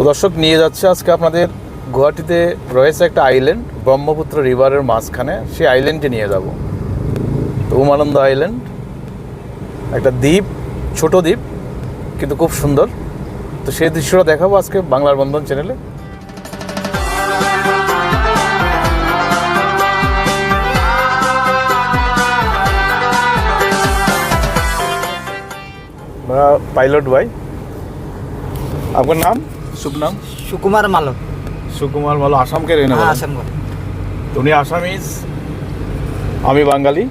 তো দর্শক, নিয়ে যাচ্ছে আজকে আপনাদের গুয়াহাটিতে রয়েছে একটা আইল্যান্ড ব্রহ্মপুত্র রিভারের মাঝখানে। সেই আইল্যান্ডে নিয়ে যাব। তো উমানন্দ আইল্যান্ড একটা দ্বীপ, ছোট দ্বীপ, কিন্তু খুব সুন্দর। তো সেই দৃশ্যটা দেখাবো আজকে বাংলার বন্ধন চ্যানেলে পাইলট ভাই। আপনার নাম? শুভ নাম? সুকুমার মালো। সুকুমার মালো আসামকে রেনে হ্যাঁ, আসাম উনি আসামিজ আমি বাঙালি।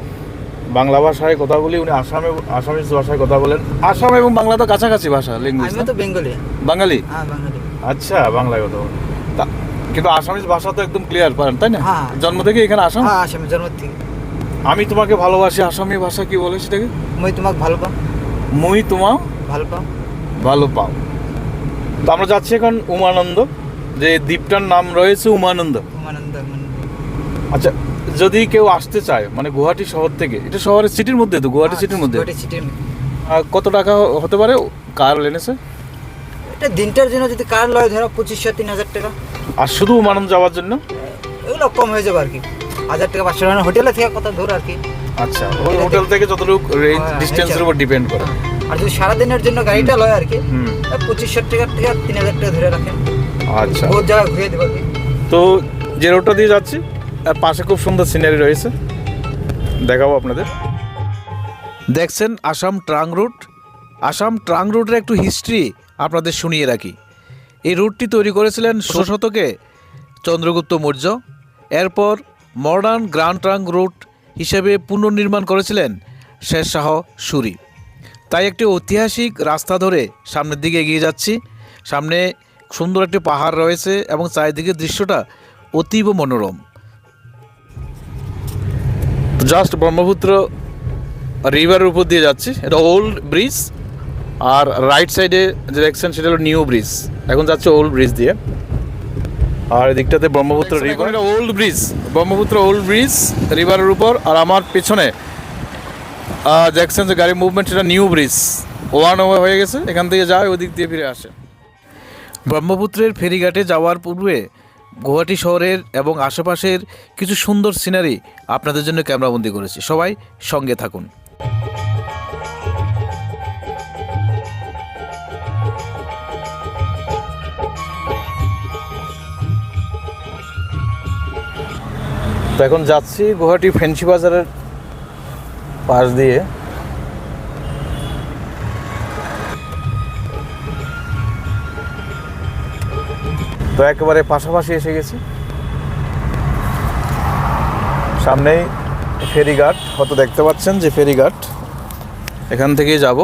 বাংলা ভাষায় কথা বলি উনি আসামে আসামিজ ভাষায় কথা বলেন। আসাম এবং বাংলা তো কাছাকাছি ভাষা ল্যাঙ্গুয়েজ আমি তো বেঙ্গলি। হ্যাঁ, বাঙালি? আচ্ছা বাংলায় কথা বলেন। কিন্তু আসামিজ ভাষা তো একদম ক্লিয়ার পারেন তাই না? হ্যাঁ। জন্ম থেকে এখানে আসাম? হ্যাঁ আসাম জন্ম থেকে। আমি তোমাকে ভালোবাসি আসামি ভাষা কি বলে সেটাকে? মই তোমাকে ভালো পাও। মই তোমাও ভালো পাও। ভালো পাও। তো আমরা যাচ্ছি এখন উমানন্দ যে দ্বীপটার নাম রয়েছে উমানন্দ। উমানন্দ মানে আচ্ছা যদি কেউ আসতে চায় মানে গুয়াহাটি শহর থেকে এটা শহরের সিটির মধ্যে তো গুয়াহাটি সিটির মধ্যে? গুয়াহাটি সিটির কত টাকা হতে পারে কার লেনেছে? এটা দিনটার জন্য যদি কার লয় ধরো পঁচিশশো তিন হাজার টাকা। আর শুধু উমানন্দ যাওয়ার জন্য? এগুলো কম হয়ে যাবে আর কি। হাজার টাকা পাঁচশো টাকা হোটেলে থেকে কথা ধর আর কি। আচ্ছা ওই হোটেল থেকে যতটুকু রেঞ্জ হ্যাঁ, ডিস্টেন্সের। উপর ডিপেন্ড করে। আর যদি সারাদিনের জন্য গাড়িটা লয় আর কি হুম। পঁচিশশো টাকা থেকে তিন হাজার টাকা ধরে রাখেন আচ্ছা। বহুত জায়গা ঘুরিয়ে দেবো তো যে রোডটা দিয়ে যাচ্ছি আর পাশে খুব সুন্দর সিনারি রয়েছে। দেখাবো আপনাদের। দেখছেন Assam trunk route? Assam trunk রুটের একটু হিস্ট্রি আপনাদের শুনিয়ে রাখি। এই রুটটি তৈরি করেছিলেন ষোলো শতকে চন্দ্রগুপ্ত মৌর্য। এরপর মডার্ন গ্র্যান্ড ট্রাং রুট হিসেবে পুনর্নির্মাণ করেছিলেন শেরশাহ সুরি। তাই একটি ঐতিহাসিক রাস্তা ধরে সামনের দিকে এগিয়ে যাচ্ছি। সামনে সুন্দর একটি পাহাড় রয়েছে এবং চারিদিকের দৃশ্যটা অতীব মনোরম। জাস্ট ব্রহ্মপুত্র রিভারের উপর দিয়ে যাচ্ছি। এটা ওল্ড ব্রিজ আর রাইট সাইডে যে দেখছেন সেটা হলো নিউ ব্রিজ এখন যাচ্ছে ওল্ড ব্রিজ দিয়ে। আর এদিকটাতে ব্রহ্মপুত্র রিভার এটা old bridge Brahmaputra old bridge রিভারের উপর আর আমার পেছনে দেখছেন যে গাড়ির মুভমেন্ট সেটা নিউ ব্রিজ ওয়ান ওয়ে হয়ে গেছে এখান থেকে যায় ওদিক দিয়ে ফিরে আসে। ব্রহ্মপুত্রের ফেরিঘাটে যাওয়ার পূর্বে গুয়াহাটি শহরের এবং আশেপাশের কিছু সুন্দর সিনারি আপনাদের জন্য ক্যামেরাবন্দি করেছি। সবাই সঙ্গে থাকুন। তো এখন যাচ্ছি গুয়াহাটি ফেন্সি বাজারের পাশ দিয়ে। তো একেবারে পাশাপাশি এসে গেছি। সামনেই ফেরিঘাট হয়তো দেখতে পাচ্ছেন যে ফেরিঘাট। এখান থেকেই যাব।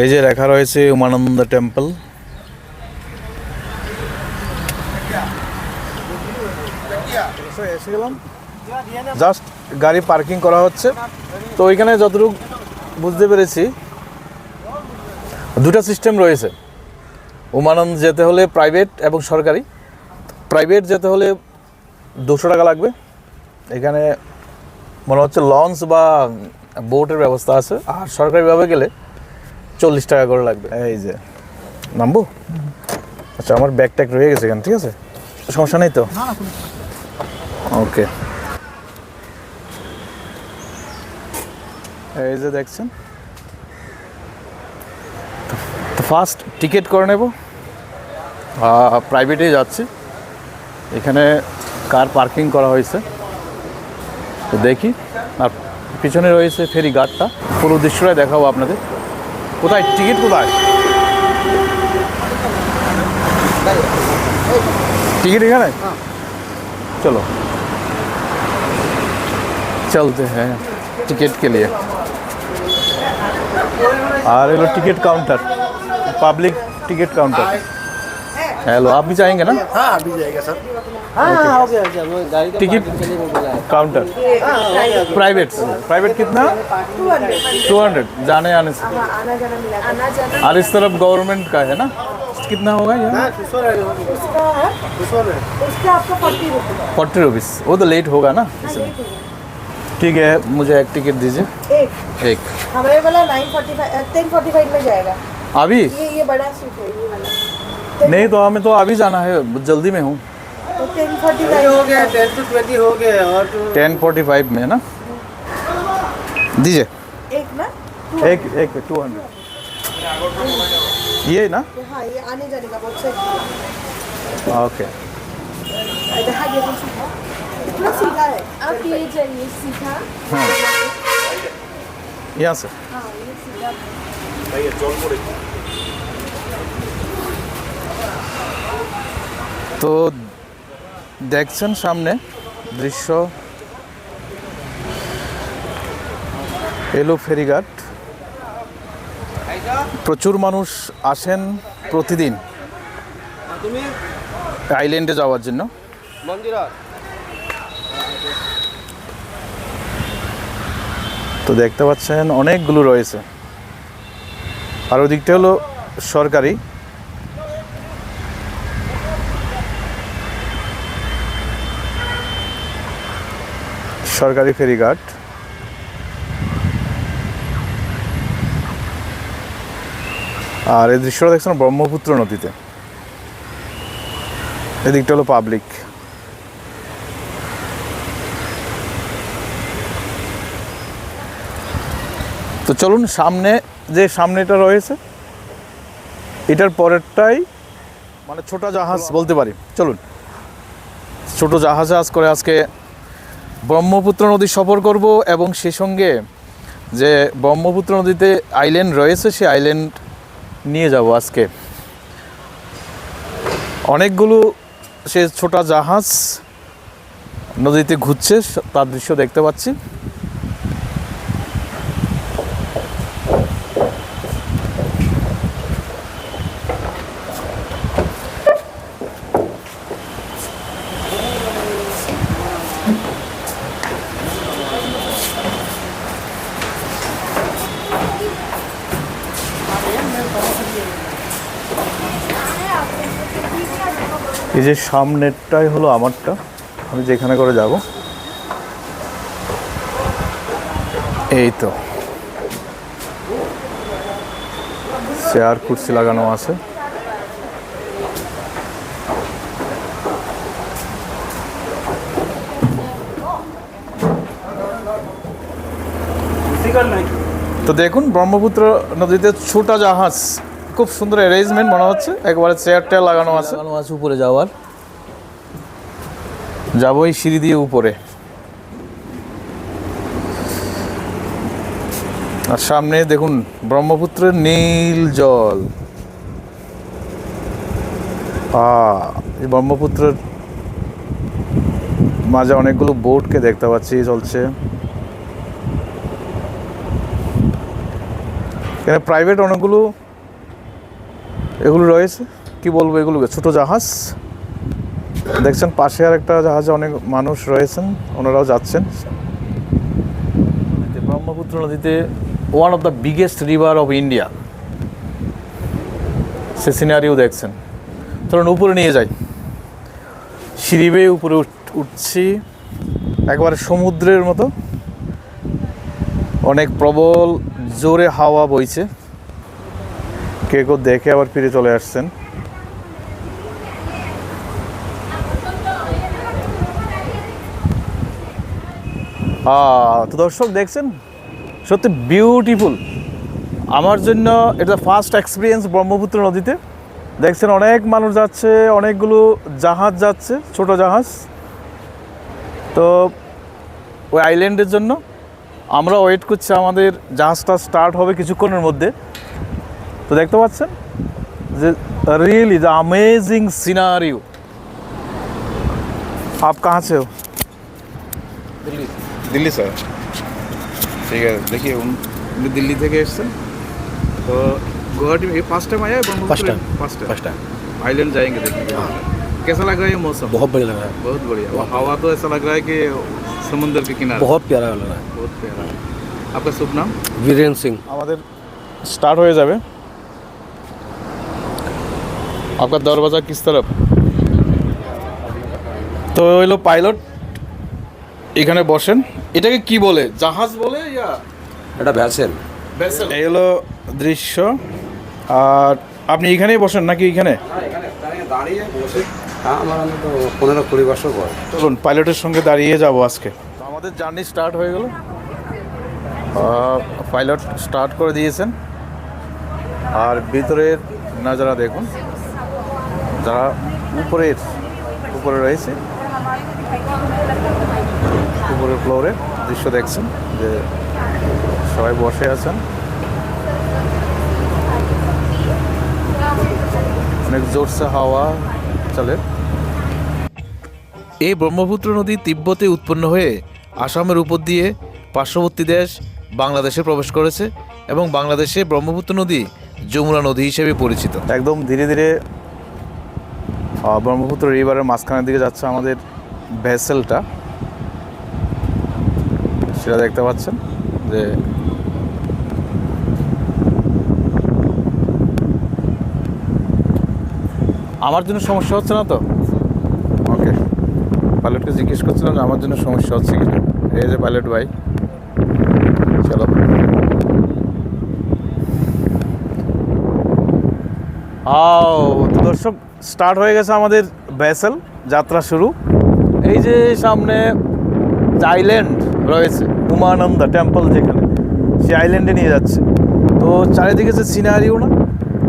এই যে লেখা রয়েছে উমানন্দ টেম্পল। এসে গেলাম? জাস্ট গাড়ি পার্কিং করা হচ্ছে। তো ওইখানে যতটুকু বুঝতে পেরেছি দুটা সিস্টেম রয়েছে। উমানন্দ যেতে হলে প্রাইভেট এবং সরকারি। প্রাইভেট যেতে হলে দুশো টাকা লাগবে। এখানে মনে হচ্ছে লঞ্চ বা বোটের ব্যবস্থা আছে। আর সরকারিভাবে গেলে চল্লিশ টাকা করে লাগবে। এই যে নামবো? আচ্ছা আমার ব্যাগ ট্যাগ রয়ে গেছে এখানে ঠিক আছে? সমস্যা নেই তো? ওকে এই যে দেখছেন? তো ফার্স্ট টিকিট করে নেব। প্রাইভেটে যাচ্ছি। এখানে কার পার্কিং করা হয়েছে? তো দেখি। আর পিছনে রয়েছে ফেরি গার্ডটা পুরো দৃশ্যটাই দেখাবো আপনাদের। কোথায়? টিকিট কোথায়? টিকিট এখানে? চলো। চলতে হ্যাঁ। টিকিট কে লিয়ে और ये ticket counter public ticket counter hello आप भी जाएँगे ना? हाँ जाएगा सर। हाँ हो गया गाड़ी टिकट काउंटर प्राइवेट प्राइवेट कितना? टू हंड्रेड जाने आने से। और इस तरफ़ गवर्नमेंट का है ना? कितना होगा ये? फोर्टी रुपीज़ वो तो लेट होगा ना? इसमें ठीक है मुझे एक टिकट दीजिए। एक। एक। हमारे वाला nine forty five ten forty five में जाएगा। अभी? ये ये बड़ा सूट है ये वाला। नहीं तो हमें तो अभी जाना है जल्दी में हूँ। तो टेन फोर्टी ये हो गया टेन टू ट्वेंटी हो गया और टेन फोर्टी फाइव में है ना? दीजिए। एक ना? एक एक टू हंड्रेड ये ना? हाँ ये आने जाने का बहुत सही ओके इधर हाँ ये तो सीधा इतना सीधा है आप ये जाइए सीधा हाँ यहाँ से हाँ ये सीधा তো দেখছেন সামনে দৃশ্য এলো ফেরিঘাট প্রচুর মানুষ আসেন প্রতিদিন তুমি আইল্যান্ডে যাওয়ার জন্য তো দেখতে পাচ্ছেন অনেকগুলো রয়েছে। আর ওদিকটা হলো সরকারি। সরকারি ফেরিঘাট। আর এই দৃশ্যটা দেখছেন ব্রহ্মপুত্র নদীতে। এদিকটা হলো পাবলিক। তো চলুন সামনে, যে সামনেটা রয়েছে, এটার পরেরটাই মানে ছোট জাহাজ বলতে পারি। চলুন। ছোট জাহাজে আজ করে আজকে ব্রহ্মপুত্র নদী সফর করব এবং সে সঙ্গে যে ব্রহ্মপুত্র নদীতে আইল্যান্ড রয়েছে সেই আইল্যান্ড নিয়ে যাব আজকে। অনেকগুলো সে ছোট জাহাজ নদীতে ঘুরছে, তার দৃশ্য দেখতে পাচ্ছি। এই যে সামনেরটাই হলো আমারটা। আমি যেখানে করে যাব। এই তো। চেয়ার কুর্সি লাগানো আছে। তো দেখুন ব্রহ্মপুত্র নদীতে ছোটা জাহাজ। খুব সুন্দর অ্যারেঞ্জমেন্ট মনে হচ্ছে। একবারে চেয়ার টেয়ার লাগানো আছে। লাগানো আছে উপরে যাওয়ার। যাব এই সিঁড়ি দিয়ে উপরে। আর সামনে দেখুন ব্রহ্মপুত্রের নীল জল। ব্রহ্মপুত্রের মাঝে অনেকগুলো বোটকে দেখতে পাচ্ছি চলছে। এখানে প্রাইভেট অনেকগুলো এগুলো রয়েছে। কি বলব এগুলোকে? ছোট জাহাজ। দেখছেন, পাশে আর একটা জাহাজে অনেক মানুষ রয়েছেন, ওনারাও যাচ্ছেন। ব্রহ্মপুত্র নদীতে one of the biggest river of India say scenario দেখছেন। ধরুন উপরে নিয়ে যাই। সিঁড়ি উপরে উঠ- উঠছি। একবারে সমুদ্রের মতো। অনেক প্রবল, জোরে হাওয়া বইছে। কে কেউ দেখে আবার ফিরে চলে আসছেন। তো দর্শক দেখছেন? সত্যি বিউটিফুল আমার জন্য এটা ফার্স্ট এক্সপিরিয়েন্স ব্রহ্মপুত্র নদীতে। দেখছেন অনেক মানুষ যাচ্ছে, অনেকগুলো জাহাজ যাচ্ছে, ছোট জাহাজ। তো ওই আইল্যান্ডের জন্য আমরা ওয়েট করছি আমাদের জাহাজটা স্টার্ট হবে কিছুক্ষণের মধ্যে। তো দেখতে পাচ্ছেন যে রিয়েলি দ্য अमेजिंग সিনারিও आप कहाँ से हो দিল্লি দিল্লি স্যার ঠিক আছে देखिए उन उन दिल्ली থেকে এসেছেন तो गुवाहाटी में ये फर्स्ट टाइम आया है First time. First time first time island जाएंगे देखने के लिए। कैसा लग रहा है ये मौसम बहुत बढ़िया लग रहा है बहुत बढ़िया और हवा तो ऐसा लग रहा है कि समुंदर के किनारे बहुत प्यारा लग रहा है बहुत प्यारा है आपका शुभ नाम वीरेंद्र सिंह আমাদের স্টার্ট হয়ে যাবে আপনার দরওয়াজা কিস তরফ? তো হইল পাইলট। এখানে বসেন। এটাকে কি বলে? জাহাজ বলে ইয়া? এটা ভ্যাসেল। এই হলো দৃশ্য। আর আপনি এখানেই বসেন নাকি এখানে? দাঁড়িয়ে বসে। হ্যাঁ আমার অন্তত পনেরো কুড়ি বছর বয়স। চলুন পাইলটের সঙ্গে দাঁড়িয়ে যাব আজকে। তো আমাদের জার্নি স্টার্ট হয়ে গেল। পাইলট স্টার্ট করে দিয়েছেন। আর ভিতরের নাজারা দেখুন। যারা উপরের উপরে রয়েছে। উপরের ফ্লোরে দৃশ্য দেখছেন যে সবাই বসে আছেন। অনেক জোরসে হাওয়া চলে। এই ব্রহ্মপুত্র নদী তিব্বতে উৎপন্ন হয়ে আসামের উপর দিয়ে পার্শ্ববর্তী দেশ বাংলাদেশে প্রবেশ করেছে এবং বাংলাদেশে ব্রহ্মপুত্র নদী যমুনা নদী হিসেবে পরিচিত। একদম ধীরে ধীরে ব্রহ্মপুত্র রিভারের মাঝখানের দিকে যাচ্ছে আমাদের ভেসেলটা। সেটা দেখতে পাচ্ছেন যে আমার জন্য সমস্যা হচ্ছে না তো? ওকে পাইলটকে জিজ্ঞেস করছিলাম যে আমার জন্য সমস্যা হচ্ছে কি এই যে পাইলট ভাই, চলো। আও দর্শক স্টার্ট হয়ে গেছে আমাদের ভেসেল যাত্রা শুরু এই যে সামনে যে আইল্যান্ড রয়েছে উমানন্দা টেম্পল যেখানে সেই আইল্যান্ডে নিয়ে যাচ্ছে তো চারিদিকে যে সিনারিও না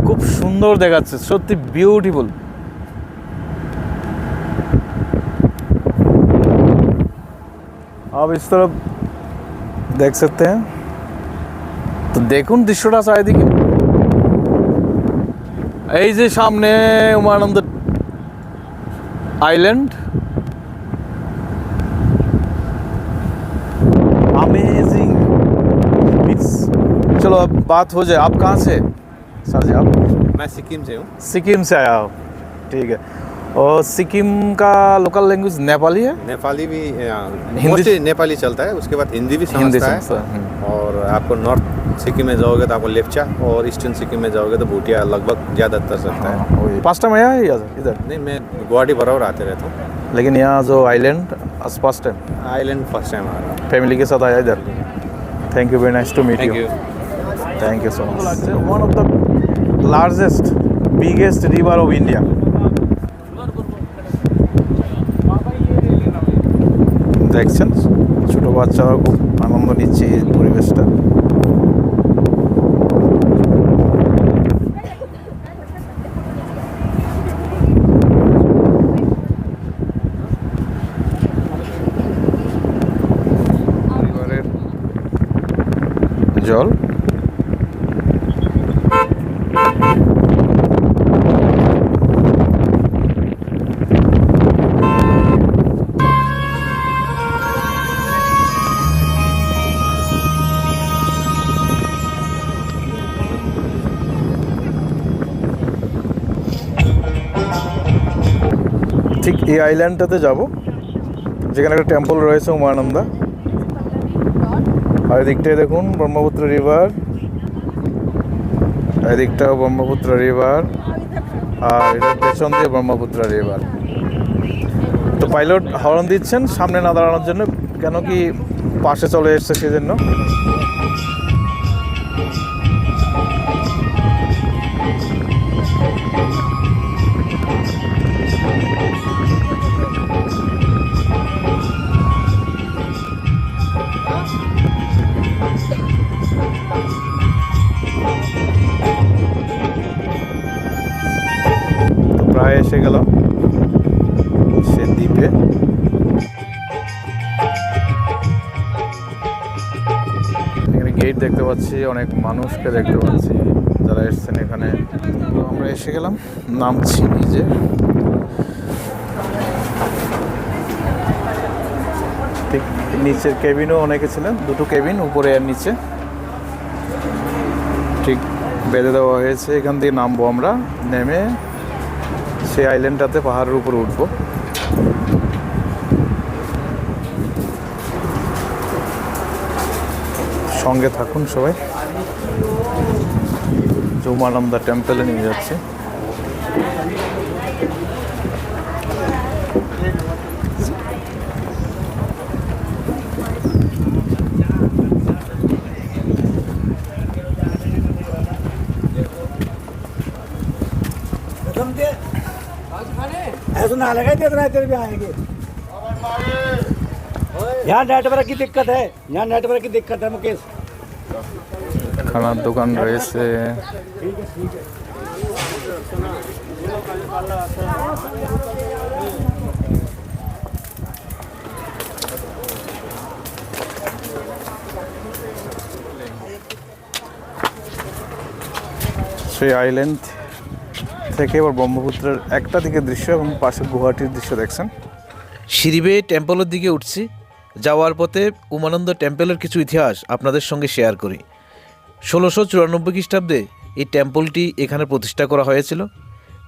খুব সুন্দর দেখাচ্ছে সত্যি বিউটিফুল अब इस तरफ देख सकते हैं তো দেখুন দৃশ্যটা চারিদিকে এই যে সামনে উমানন্দ आइलैंड अमेजिंग चलो अब बात हो जाए आप कहाँ से सर जी आप मैं सिक्किम से हूँ सिक्किम से आया हो ठीक है और सिक्किम का लोकल लैंग्वेज नेपाली है? नेपाली भी हिंदी नेपाली चलता है उसके बाद हिंदी भी समझता है। हम्म। और आपको नॉर्थ सिक्किम में जाओगे तो आपको लेप्चा और ईस्टर्न सिक्किम में जाओगे तो भूटिया लगभग ज़्यादातर चलता है। हाँ, पास टाइम आया इधर? नहीं मैं गुवाहाटी बराबर आते रहता हूँ। लेकिन यहाँ जो island first time island first time आ रहा फैमिली के साथ आया इधर। Thank you very nice to meet you thank you so much one of the largest biggest river of India দেখছেন? ছোট বাচ্চারাও খুব আনন্দ নিচ্ছে এই পরিবেশটা। জল। এই আইল্যান্ডটাতে যাব। যেখানে একটা টেম্পল রয়েছে উমানন্দা। আর এদিকটায় দেখুন ব্রহ্মপুত্র রিভার এদিকটাও ব্রহ্মপুত্র রিভার আর এটার পেছন দিয়ে ব্রহ্মপুত্র রিভার তো পাইলট হরণ দিচ্ছেন সামনে না দাঁড়ানোর জন্য। কেন কি পাশে চলে এসছে সেজন্য। প্রায় এসে গেলাম সে দ্বীপে। এখানে গেট দেখতে পাচ্ছি, অনেক মানুষকে দেখতে পাচ্ছি যারা এসছেন এখানে। আমরা এসে গেলাম, নামছি নিজে। ঠিক নিচের কেবিনও অনেকে ছিলেন, দুটো কেবিন উপরে আর নিচে। ঠিক বেঁধে দেওয়া হয়েছে, এখান থেকে নামবো আমরা, নেমে সেই আইল্যান্ডটাতে পাহাড়ের উপরে উঠবো। সঙ্গে থাকুন সবাই। জমানন্দা টেম্পলে নিয়ে যাচ্ছে। नाले गए इतना इधर भी आएँगे। यहाँ नेटवर्क की दिक्कत है यहाँ नेटवर्क की दिक्कत है मुकेश। खाना दुकान रेस से। Three. থেকে এবার ব্রহ্মপুত্রের একটা দিকে দৃশ্য এবং পাশে গুয়াহাটির দৃশ্য দেখছেন। সিঁড়ি টেম্পলের দিকে উঠছি। যাওয়ার পথে উমানন্দ টেম্পলের কিছু ইতিহাস আপনাদের সঙ্গে শেয়ার করি। ষোলোশো চুরানব্বই খ্রিস্টাব্দে এই টেম্পলটি এখানে প্রতিষ্ঠা করা হয়েছিল।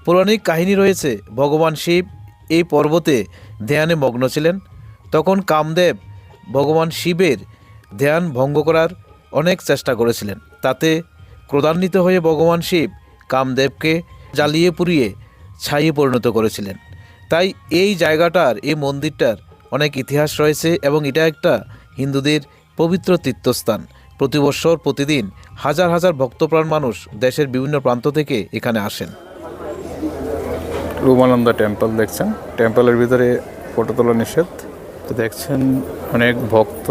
পৌরাণিক কাহিনী রয়েছে, ভগবান শিব এই পর্বতে ধ্যানে মগ্ন ছিলেন। তখন কামদেব ভগবান শিবের ধ্যান ভঙ্গ করার অনেক চেষ্টা করেছিলেন। তাতে ক্রোধান্বিত হয়ে ভগবান শিব কামদেবকে জ্বালিয়ে পুড়িয়ে ছাইয়ে পরিণত করেছিলেন। তাই এই জায়গাটার, এই মন্দিরটার অনেক ইতিহাস রয়েছে এবং এটা একটা হিন্দুদের পবিত্র তীর্থস্থান। প্রতি বছর প্রতিদিন হাজার হাজার ভক্তপ্রাণ মানুষ দেশের বিভিন্ন প্রান্ত থেকে এখানে আসেন। রুমানন্দ টেম্পল দেখছেন। টেম্পলের ভিতরে ফটো তোলা নিষেধ। তো দেখছেন অনেক ভক্ত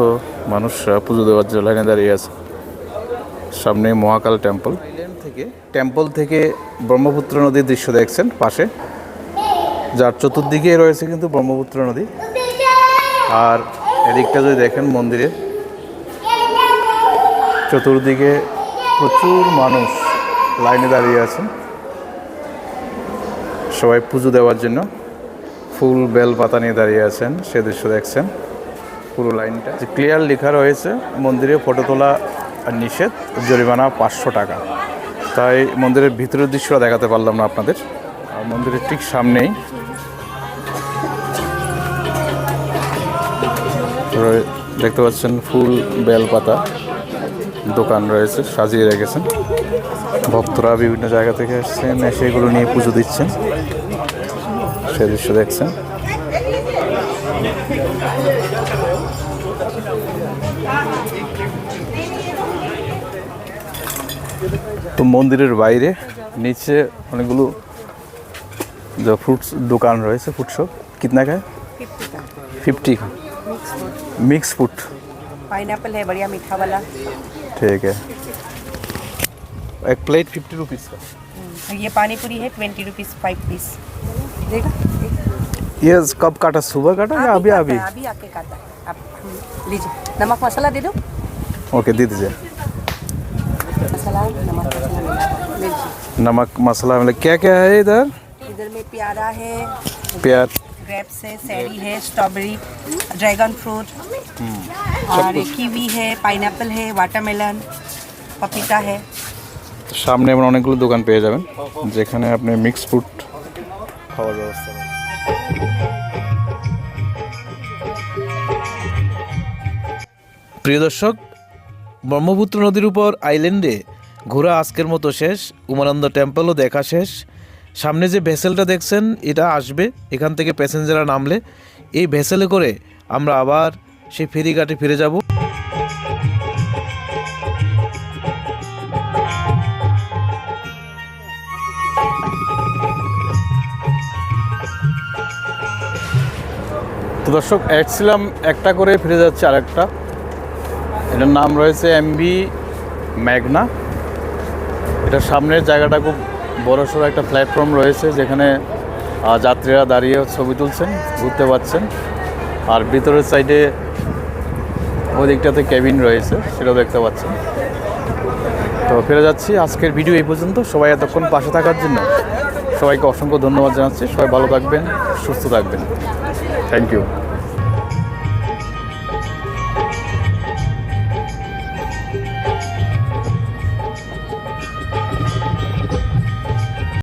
মানুষরা পুজো দেওয়ার জন্য লাইনে দাঁড়িয়ে আছে। সামনে মহাকাল টেম্পল। থেকে টেম্পল থেকে ব্রহ্মপুত্র নদীর দৃশ্য দেখছেন পাশে। যার চতুর্দিকে রয়েছে কিন্তু ব্রহ্মপুত্র নদী। আর এদিকটা যদি দেখেন মন্দিরে, চতুর্দিকে প্রচুর মানুষ লাইনে দাঁড়িয়ে আছেন। সবাই পুজো দেওয়ার জন্য ফুল বেল পাতা নিয়ে দাঁড়িয়ে আছেন, সে দৃশ্য দেখছেন। পুরো লাইনটা ক্লিয়ার লেখা রয়েছে, মন্দিরে ফটো তোলা নিষেধ, জরিমানা পাঁচশো টাকা। তাই মন্দিরের ভিতরের দৃশ্যটা দেখাতে পারলাম না আপনাদের। আর মন্দিরের ঠিক সামনেই দেখতে পাচ্ছেন ফুল বেল পাতা দোকান রয়েছে, সাজিয়ে রেখেছেন। ভক্তরা বিভিন্ন জায়গা থেকে এসেছেন, এসে এগুলো নিয়ে পুজো দিচ্ছেন। সে দৃশ্য দেখছেন। তো মন্দিরের বাইরে নিচে অনেকগুলো जो फ्रूट्स दुकान रहे से फूड शॉप कितना का है फिफ्टी का मिक्स फूड पाइनएप्पल है बढ़िया मीठा वाला ठीक है एक प्लेट फिफ्टी रुपीज़ का और ये पानी पूरी है ट्वेंटी रुपीज़ फाइव पीस देखा ये कब काटा सुबह काटा या अभी काटा अभी है, अभी आके काटा है आप हम्म, लीजिए नमक मसाला दे दो ओके दे दीजिए मसाला नमक मसाला मिला है। लीजिए नमक मसाला मतलब क्या क्या है इधर इधर में प्यारा है प्याज ग्रेप्स है सेरी है स्ट्रॉबेरी ड्रैगन फ्रूट और कीवी है पाइनएप्पल है वाटरमेलन पपीता है তো সামনে এমন অনেকগুলো দোকান পেয়ে যাবেন যেখানে আপনি মিক্স ফুড খাওয়ার ব্যবস্থা রয়েছে। প্রিয় দর্শক ব্রহ্মপুত্র নদীর উপর আইল্যান্ডে ঘোরা আজকের মতো শেষ, উমানন্দ টেম্পলও দেখা শেষ। সামনে যে ভেসেলটা দেখছেন, এটা আসবে, এখান থেকে প্যাসেঞ্জাররা নামলে। এই ভেসেলে করে আমরা আবার সেই ফেরিঘাটে ফিরে যাব। তো দর্শক, এসছিলাম একটা করে, ফিরে যাচ্ছে আরেকটা। এটার নাম রয়েছে এমবি ম্যাগনা এটার সামনের জায়গাটা খুব বড়সড় একটা প্ল্যাটফর্ম রয়েছে যেখানে যাত্রীরা দাঁড়িয়ে ছবি তুলছেন, ঘুরতে পারছেন। আর ভিতরের সাইডে ওই দিকটাতে কেবিন রয়েছে, সেটাও দেখতে পাচ্ছেন। তো ফিরে যাচ্ছি, আজকের ভিডিও এই পর্যন্ত। সবাই এতক্ষণ পাশে থাকার জন্য সবাইকে অসংখ্য ধন্যবাদ জানাচ্ছি। সবাই ভালো থাকবেন, সুস্থ থাকবেন। Thank you